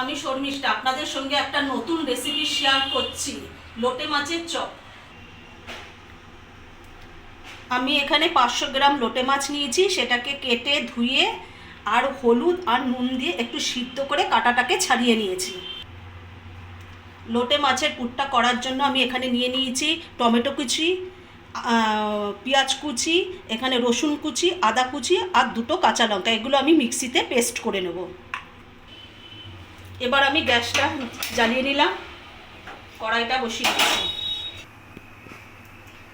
আমি শর্মিষ্ঠা, আপনাদের সঙ্গে একটা নতুন রেসিপি শেয়ার করছি। লোটে মাছের চপ। আমি এখানে পাঁচশো গ্রাম লোটে মাছ নিয়েছি, সেটাকে কেটে ধুয়ে আর হলুদ আর নুন দিয়ে একটু সিদ্ধ করে কাটাটাকে ছাড়িয়ে নিয়েছি। লোটে মাছের পুরটা করার জন্য আমি এখানে নিয়ে নিয়েছি টমেটো কুচি পেঁয়াজ কুচি, এখানে রসুন কুচি, আদা কুচি আর দুটো কাঁচা লঙ্কা। এগুলো আমি মিক্সিতে পেস্ট করে নেব। এবার আমি গ্যাসটা জ্বালিয়ে নিলাম। কড়াইটা বসিয়ে দিচ্ছি।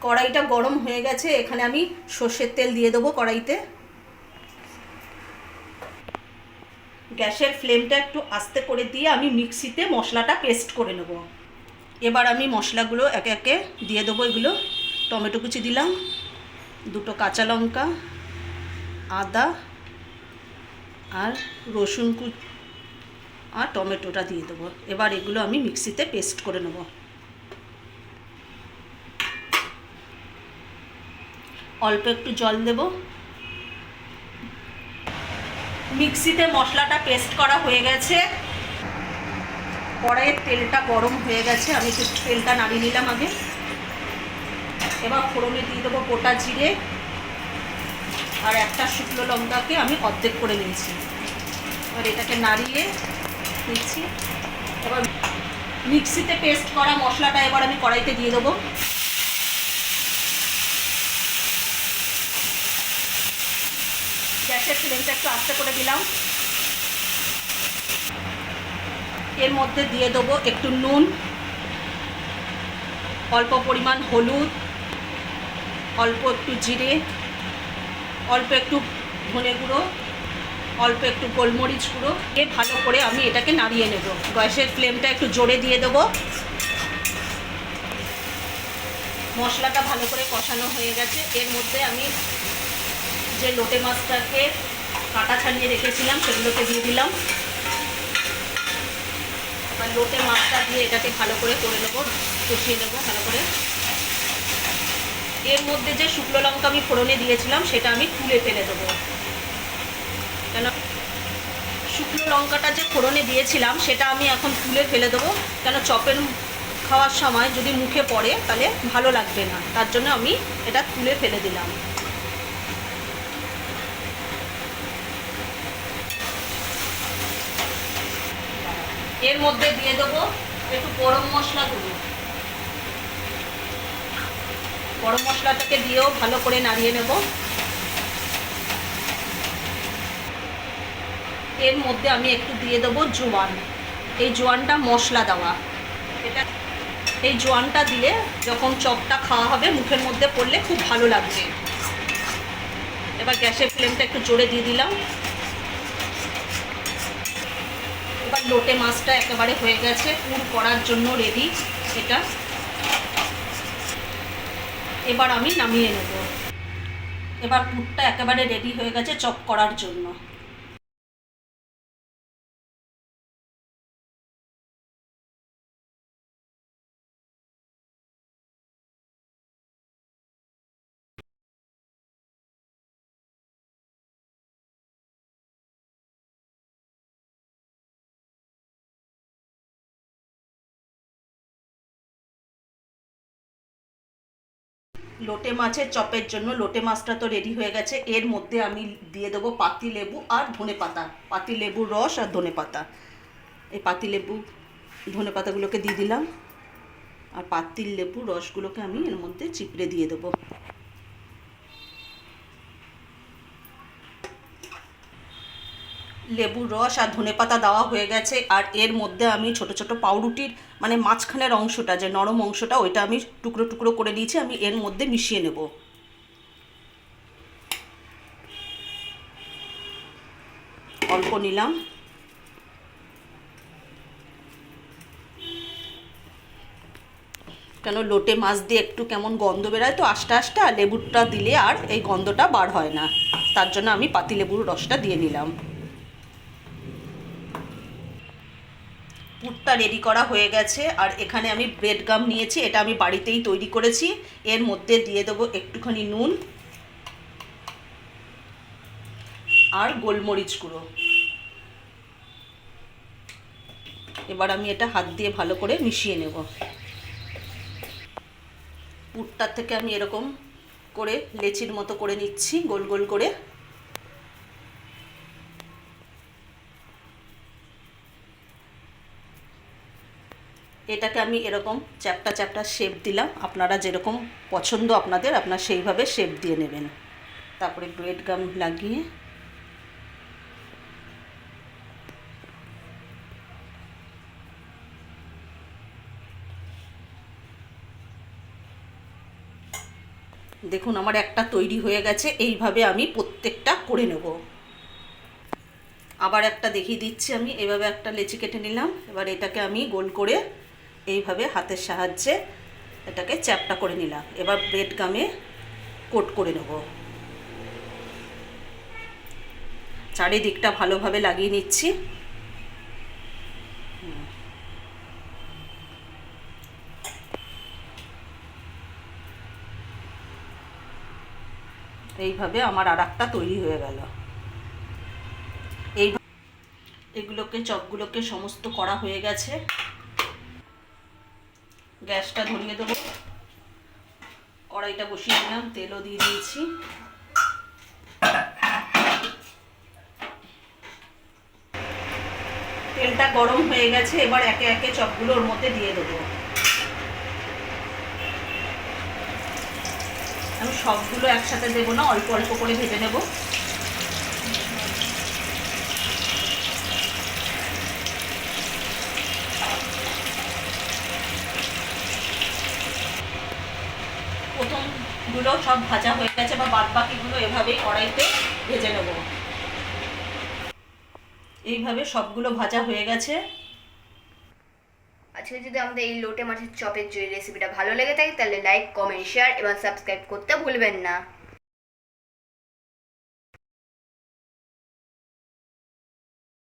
কড়াইটা গরম হয়ে গেছে, এখানে আমি সর্ষের তেল দিয়ে দেবো কড়াইতে। গ্যাসের ফ্লেমটা একটু আস্তে করে দিয়ে আমি মিক্সিতে মশলাটা পেস্ট করে নেব। এবার আমি মশলাগুলো একে একে দিয়ে দেবো এগুলো। টমেটো কুচি দিলাম, দুটো কাঁচা লঙ্কা, আদা আর রসুন কুচি আর টমেটোটা দিয়ে দেবো। এবার এগুলো আমি মিক্সিতে পেস্ট করে নেব। অল্প একটু জল দেব। মিক্সিতে মশলাটা পেস্ট করা হয়ে গেছে। কড়াইয়ের তেলটা গরম হয়ে গেছে। আমি তেলটা নাড়িয়ে নিলাম আগে। এবার ফোড়নে দিয়ে দেবো গোটা জিরে আর একটা শুকনো লঙ্কাকে আমি অর্ধেক করে নিয়েছি। এবার এটাকে নাড়িয়ে নিচ্ছি এবার মিক্সিতে পেস্ট করা মশলাটা এবার আমি কড়াইতে দিয়ে দেবো। গ্যাসের ফ্লেমটা একটু আস্তে করে দিলাম। এর মধ্যে দিয়ে দেবো একটু নুন, অল্প পরিমাণ হলুদ, অল্প একটু জিরে, অল্প একটু ধনে গুঁড়ো অল্প একটু গোলমরিচ গুঁড়ো এ ভালো করে আমি এটাকে নাড়িয়ে নেব। গ্যাসের ফ্লেমটা একটু জোরে দিয়ে দেবো। মশলাটা ভালো করে কষানো হয়ে গেছে। এর মধ্যে আমি যে লোটে মাছটাকে কাটা ছাড়িয়ে রেখেছিলাম, সেগুলোকে দিয়ে দিলাম। এবার লোটে মাছটা দিয়ে এটাকে ভালো করে করে নেব, কষিয়ে নেব ভালো করে। এর মধ্যে যে শুকনো লঙ্কা আমি ফোড়নে দিয়েছিলাম, সেটা আমি তুলে ফেলে দেবো। কেন? শুকনো লঙ্কাটা যে ফোড়নে দিয়েছিলাম, সেটা আমি এখন তুলে ফেলে দেবো। কেন চপের খাওয়ার সময় যদি মুখে পড়ে, তাহলে ভালো লাগবে না। তার জন্য আমি এটা তুলে ফেলে দিলাম। এর মধ্যে দিয়ে দেবো একটু গরম মশলা দেবো গরম মশলাটাকে দিয়েও ভালো করে নাড়িয়ে নেব। এর মধ্যে আমি একটু দিয়ে দেবো জোয়ান। এই জোয়ানটা মশলা দেওয়া। এটা এই জোয়ানটা দিলে যখন চপটা খাওয়া হবে, মুখের মধ্যে পড়লে খুব ভালো লাগবে। এবার গ্যাসের ফ্লেমটা একটু জোরে দিয়ে দিলাম। এবার লোটে মাছটা একেবারে হয়ে গেছে, পুর করার জন্য রেডি এটা। এবার আমি নামিয়ে নেব। এবার পুরটা একেবারে রেডি হয়ে গেছে চপ করার জন্য। লোটে মাছের চপের জন্য, লোটে মাছটা তো রেডি হয়ে গেছে। এর মধ্যে আমি দিয়ে দেবো পাতি লেবু আর ধনে পাতা। পাতি লেবুর রস আর ধনে পাতা। এই পাতি লেবু, ধনে পাতাগুলোকে দিয়ে দিলাম। আর পাতির লেবু রসগুলোকে আমি এর মধ্যে চিপড়ে দিয়ে দেবো। লেবুর রস আর ধনে পাতা দেওয়া হয়ে গেছে, আর এর মধ্যে আমি ছোট ছোট পাউরুটির মানে মাঝখানের অংশটা, যে নরম অংশটা, ওইটা আমি টুকরো টুকরো করে দিয়েছি আমি এর মধ্যে মিশিয়ে নেব। অল্প নিলাম। কেন লোটে মাছ দিয়ে একটু কেমন গন্ধ বেরোয়? তো আস্তে আস্তে আর লেবুটা দিলে আর এই গন্ধটা বার হয় না। তার জন্য আমি পাতিলেবুর রসটা দিয়ে নিলাম। পুরটা রেডি করা হয়ে গেছে। আর এখানে আমি ব্রেড গাম নিয়েছি, এটা আমি বাড়িতেই তৈরি করেছি। এর মধ্যে দিয়ে দেবো একটুখানি নুন আর গোলমরিচ গুঁড়ো। এবার আমি এটা হাত দিয়ে ভালো করে মিশিয়ে নেব। পুরটার থেকে আমি এরকম করে লেচির মতো করে নিচ্ছি, গোল গোল করে। এটাকে আমি এরকম চ্যাপটা চ্যাপটা শেপ দিলাম। আপনারা যেরকম পছন্দ আপনাদের, আপনার সেইভাবে শেপ দিয়ে নেবেন। তারপরে ব্রেড গাম লাগিয়ে দেখুন, আমার একটা তৈরি হয়ে গেছে, এইভাবে আমি প্রত্যেকটা করে নেব। আবার একটা দেখিয়ে দিচ্ছি আমি, এভাবে একটা লেচি কেটে নিলাম। এবার এটাকে আমি গোল করে এইভাবে হাতের সাহায্যে এটাকে চ্যাপটা করে নিলাম। এবার ব্রেড গামে কোট করে নেব। চারিদিকটা ভালোভাবে লাগিয়ে নিচ্ছি। এইভাবে আমার আর একটা তৈরি হয়ে গেল। এই এগুলোকে, চপগুলোকে সমস্ত করা হয়ে গেছে। গ্যাসটা ধরিয়ে দেবো। কড়াইটা বসিয়ে দিলাম, তেলও দিয়ে দিয়েছি। তেলটা গরম হয়ে গেছে, এবার একে একে চপগুলো ওর মধ্যে দিয়ে দেবো। আমি সবগুলো একসাথে দেবো না, অল্প অল্প করে ভেজে নেব। প্রথমগুলো সব ভাজা হয়ে গেছে বা বাদ বাকিগুলো এভাবেই কড়াইতে ভেজে নেব। এইভাবে সবগুলো ভাজা হয়ে গেছে। আজকে যদি আমাদের এই লোটে মাছের চপের যে রেসিপিটা ভালো লেগে থাকে, তাহলে লাইক কমেন্ট শেয়ার এবং সাবস্ক্রাইব করতে ভুলবেন না।